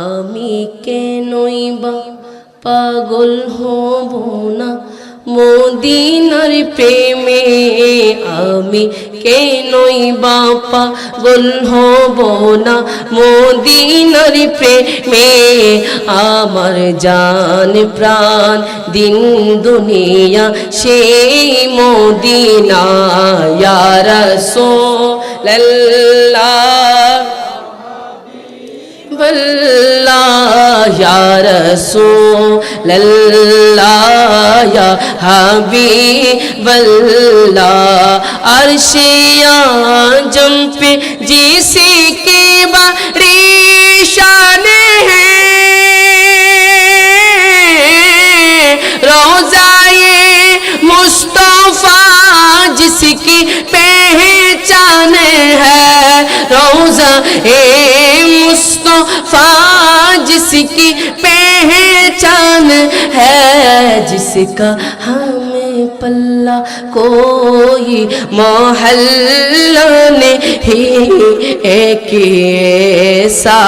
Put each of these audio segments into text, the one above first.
আমি কেনই বা পাগল হব না? মদিনার প্রেমে আমি কেনই বাপা গোল হব না? মদিনার প্রেমে আমার জান প্রাণ, দিন দুনিয়া সেই মদিনা সো লাল্লা रसूल अल्लाह या हबीब अल्लाह अर्शिया जम पे जिसी की बड़ी शान है। रोजाए मुस्तफ़ा जिसकी पहचान है। रोजा ए मुस्तफ़ा जिसकी ہے جس کا ہمیں پلہ کوئی محلہ ہی ایک ایسا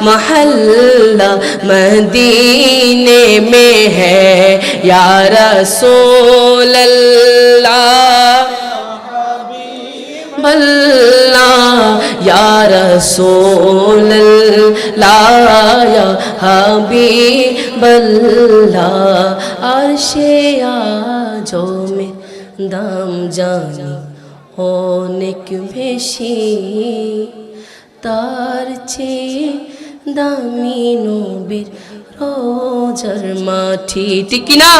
محلہ مدینے میں ہے، یا رسول اللہ۔ بلّہ یا رسول اللہ۔ হাবি বল্লা আর সে আজমে দাম জানি অনেক বেশি। তার চে দামি নবীর রোজার মাঠি ঠিক না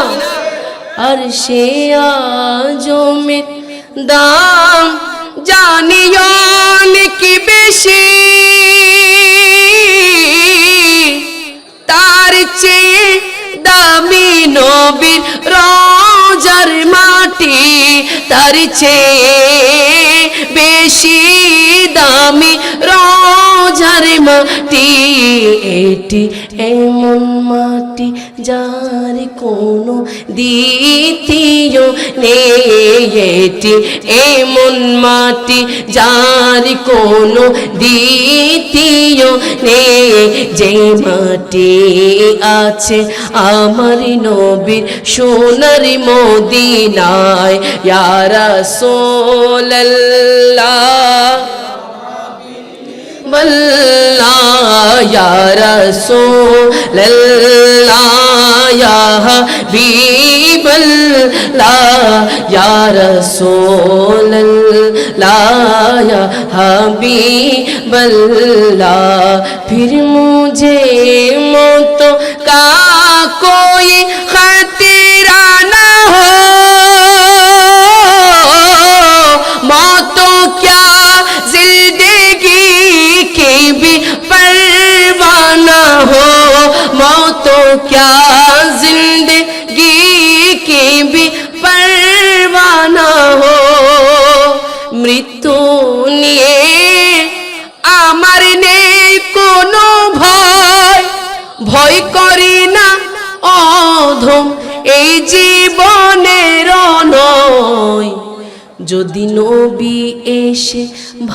আর সে আজমে দাম জানি অনেক বেশি। তার চেয়ে দামি নবীর রোজার মাটি তার চেয়ে বেশি দামি রোজার মাটি এটি এমন মাটি যার কোনো দ্বিতীয় নেই। এটি এমন মাটি যার কোনো দ্বিতীয় নেই। যে মাটি আছে আমার নবীর সোনার মদিনায় ইয়ারা اللہ یا رسول اللہ یا حبیب اللہ یا رسول اللہ یا حبیب اللہ پھر مجھے موت کا क्या যদি নবী এসে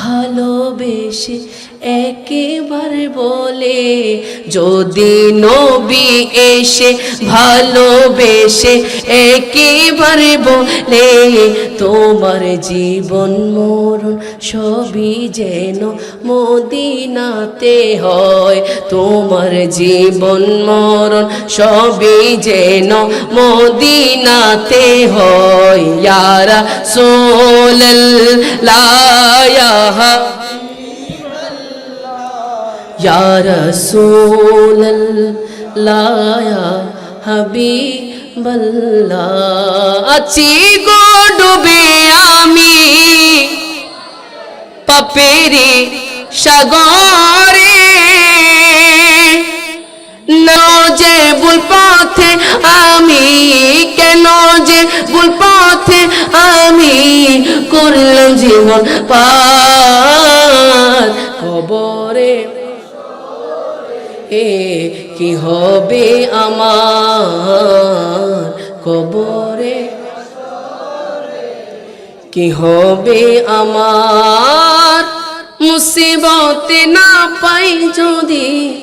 ভালোবেসে একেবারে বলে, যদি নবী এসে ভালোবেসে একেবারে বলে, তোমার জীবন মরণ সবই যেন মদিনাতে হয়, তোমার জীবন মরণ সবই যেন মদিনাতে হয়। ইয়ারা رسول اللہ یا رسول اللہ یا حبیب اللہ اچھی گو ডুবে আমি পাপেরে সাগরে যে ভুল পথে আমি কেন যে ভুল পথে করল জীবন পার। খবরে এ কি হবে আমার? কবরে কি হবে আমার? মুসিবতে না পাই যদি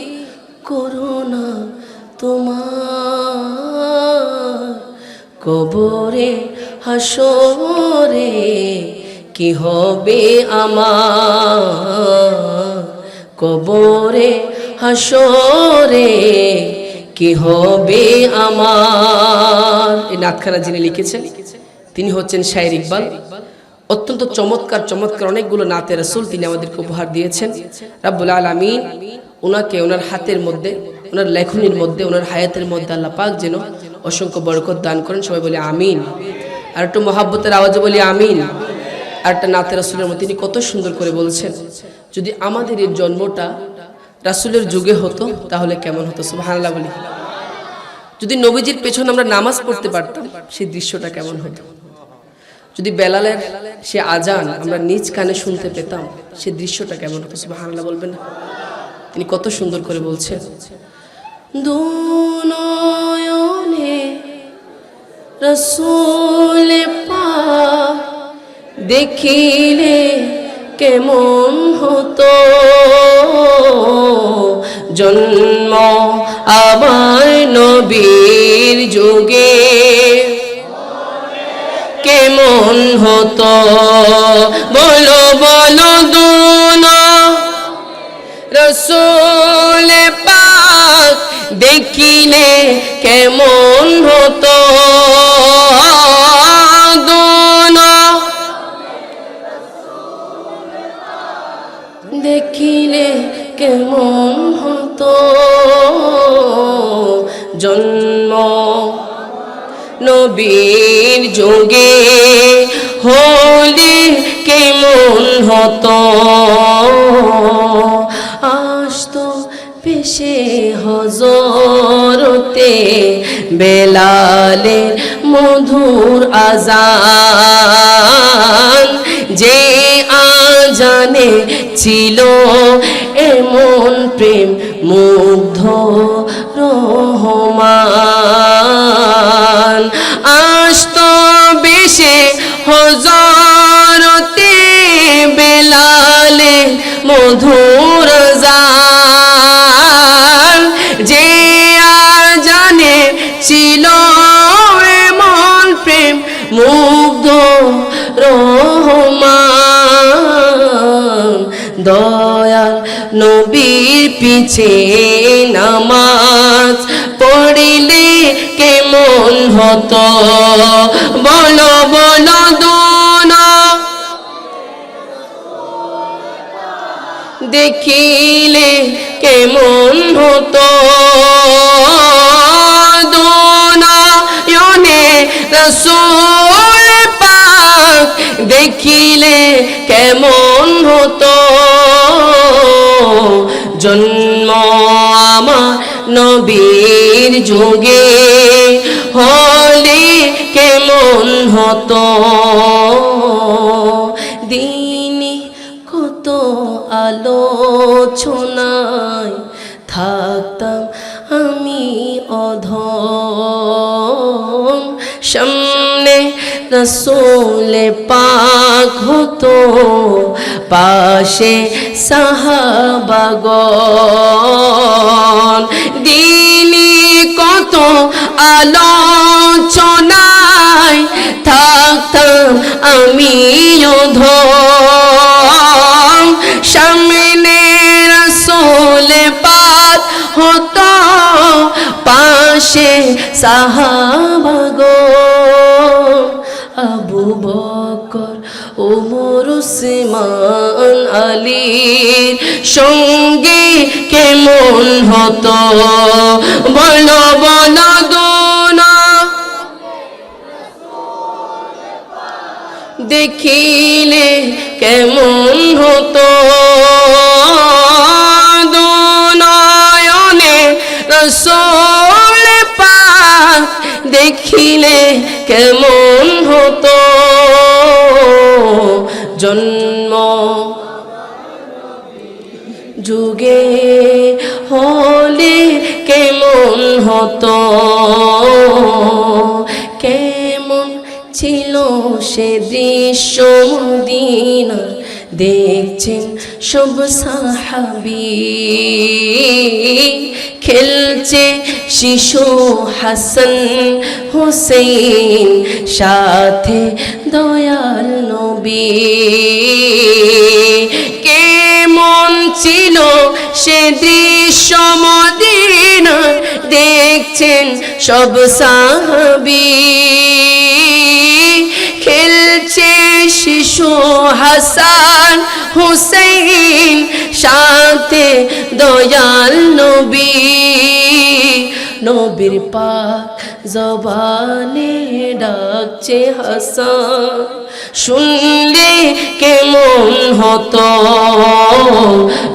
করোনা তোমার। কবরে হাসরে কি হবে আমার? কবরে হাসরে কি হবে আমার? এই নাতখানা যিনি লিখেছেন, তিনি হচ্ছেন শায়ের ইকবাল। অত্যন্ত চমৎকার চমৎকার অনেকগুলো নাতে রসুল তিনি আমাদেরকে উপহার দিয়েছেন। রাব্বুল আলামিন ওনাকে ওনার হাতের মধ্যে ওনার লেখনির মধ্যে ওনার হায়াতের মধ্যে আল্লাহ পাক যেন অসংখ্য বরকত দান করেন। সবাই বলে আমিন। আর একটু মহাব্বতের আওয়াজে বলি আমিন। আর একটা নাতে রাসুলের মতো তিনি কত সুন্দর করে বলছেন, যদি আমাদের এই জন্মটা রাসুলের যুগে হতো, তাহলে কেমন হতো? সুবহানাল্লাহ বলি। যদি নবীজির পেছনে আমরা নামাজ পড়তে পারতাম, সেই দৃশ্যটা কেমন হতো? যদি বেলালের সে আজান আমরা নিজ কানে শুনতে পেতাম সে দৃশ্যটা কেমন হতো? সুবহানাল্লাহ বলবেন তিনি কত সুন্দর করে বলছেন দুনয়নে রসুল পাক দেখিলে কেমন হতো? জন্ম আবার নবীর যুগে কেমন হতো? বলো বলো দুনা। রসুল পাক দেখিলে কেমন হতো? যোগে হলে কেমন হতো? আসতো পেশে হজরতে বেলালে মধুর আজান। যে আজানে ছিল এমন প্রেম মুগ্ধ হজরতে বেলালে মধুর জান যে আজানে ছিল মন প্রেম মুগ্ধ রহমান। দয়াল নবীর পিছে নামাজ পড়িলে কেমন হতো বলো বলো দোনা। দেখিলে কেমন হতো। দোনায়নে রসুল পাক দেখিলে কেমন হতো। জন্ম আমার নবীর যুগে। হতো দিনে কত আলোচনায় থাকতাম আমি অধম। সামনে রসোলে পাক হতো, পাশে সাহাবাগন দিনে কত থাকতাম আমি অধম সামনে রসোলে পাক হতো, পাশে আবু বকর, ওমর উসমান আলীর সঙ্গে কেমন হতো? বলো বলো দেখিলে কেমন হতো? দুনয়নে রসোল পাক দেখিলে কেমন হতো? জন্ম যুগে হলে কেমন হতো? সে দৃশ্য মদিনা দেখছেন সব সাহাবি। খেলছে শিশু হাসান হোসেন সাথে দয়াল নবী। কেমন ছিল সে দৃশ্য মদিনা দেখছেন সব সাহাবি। হাসান হুসেন সাথে দয়াল নবী। নবীর পাক জবানে ডাকছে হাসান। শুনলে কেমন হতো?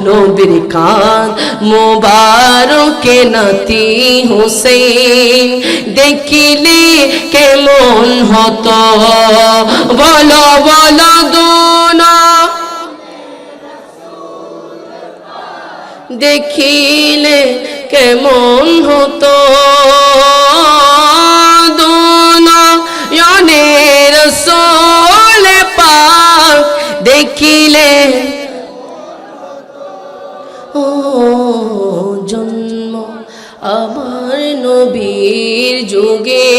নবীর কান মোবারকে নাতি হুসেন। দেখিলে কেমন হতো? বলো বলো দেখিলে কেমন হতো? দুনয়নের পাক দেখিলে ও জন্ম আমার নবীর যুগে